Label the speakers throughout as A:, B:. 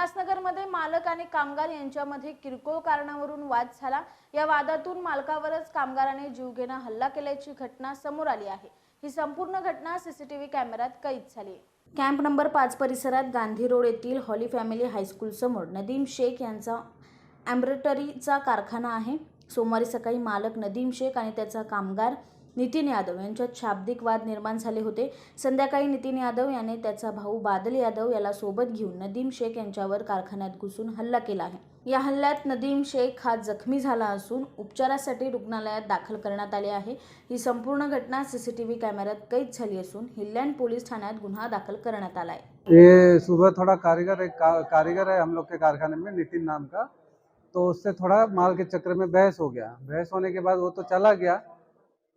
A: मालक आणि कामगार यांच्यामध्ये किरकोळ कारणावरून वाद झाला. या वादातून मालकावरच कामगाराने जीवघेणा हल्ला केल्याची घटना समोर आली आहे. ही संपूर्ण घटना सीसीटीव्ही कॅमेऱ्यात कैद झाली कॅम्प नंबर पाच परिसरात गांधी रोड येथील हॉली फॅमिली हायस्कूल समोर नदीम शेख यांचा एम्ब्रॉयडरीचा कारखाना आहे. सोमवारी सकाळी मालक नदीम शेख आणि त्याचा कामगार नितीन यादव यांच्यात शाब्दिक वाद निर्माण झाले होते. संध्याकाळी नितीन यादव याने त्याचा भाऊ बादल यादव याला सोबत घेऊन नदीम शेख यांच्यावर कारखान्यात घुसून हल्ला केला आहे. या हल्ल्यात नदीम शेख हा जखमी झाला असून उपचारासाठी रुग्णालयात दाखल करण्यात आले आहे. ही संपूर्ण घटना सीसीटीव्ही कॅमेऱ्यात कैद झाली असून हिल्लँड पोलीस ठाण्यात गुन्हा दाखल करण्यात आला आहे.
B: ये सुबह थोड़ा कारीगर एक का, कारीगर है हम लोग के कारखाने में नितिन नाम का। तो उससे थोड़ा माल के चक्कर में बहस हो गया। बहस होने के बाद वो तो चला गया।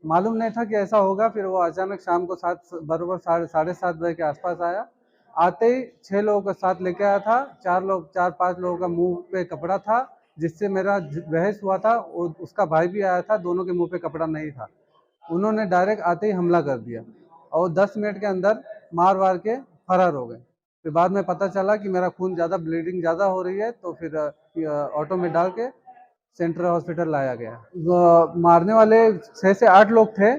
B: मालूम नहीं था कि ऐसा होगा, फिर वो अचानक शाम को सात, बरबर साढ़े साढ़े सात बजे के आसपास आया। आते ही छः लोगों का साथ लेके आया था, चार लोग, चार, पाँच लोगों का मुँह पे कपड़ा था, जिससे मेरा बहस हुआ था, और उसका भाई भी आया था, दोनों के मुँह पे कपड़ा नहीं था। उन्होंने डायरेक्ट आते ही हमला कर दिया और दस मिनट के अंदर मार वार के फरार हो गए। फिर बाद में पता चला कि मेरा खून ज़्यादा ब्लीडिंग ज़्यादा हो रही है तो फिर ऑटो में डाल के सेंट्रल हॉस्पिटल लाया गया। मारने वाले छः से आठ लोग थे।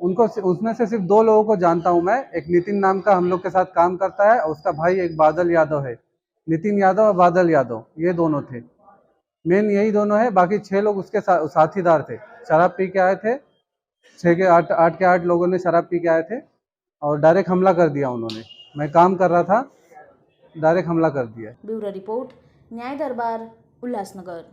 B: उनको उसमें से सिर्फ़ दो लोगों को जानता हूँ मैं। एक नितिन नाम का हम लोग के साथ काम करता है और उसका भाई एक बादल यादव है। नितिन यादव और बादल यादव ये दोनों थे। मेन यही दोनों है बाकी छह लोग उसके सा, साथीदार थे। शराब पी के आए थे। छः के आठ आठ के आठ लोगों ने शराब पी के आए थे और डायरेक्ट हमला कर दिया उन्होंने। मैं काम कर रहा था डायरेक्ट हमला कर दिया।
A: ब्यूरो रिपोर्ट न्याय दरबार उल्हासनगर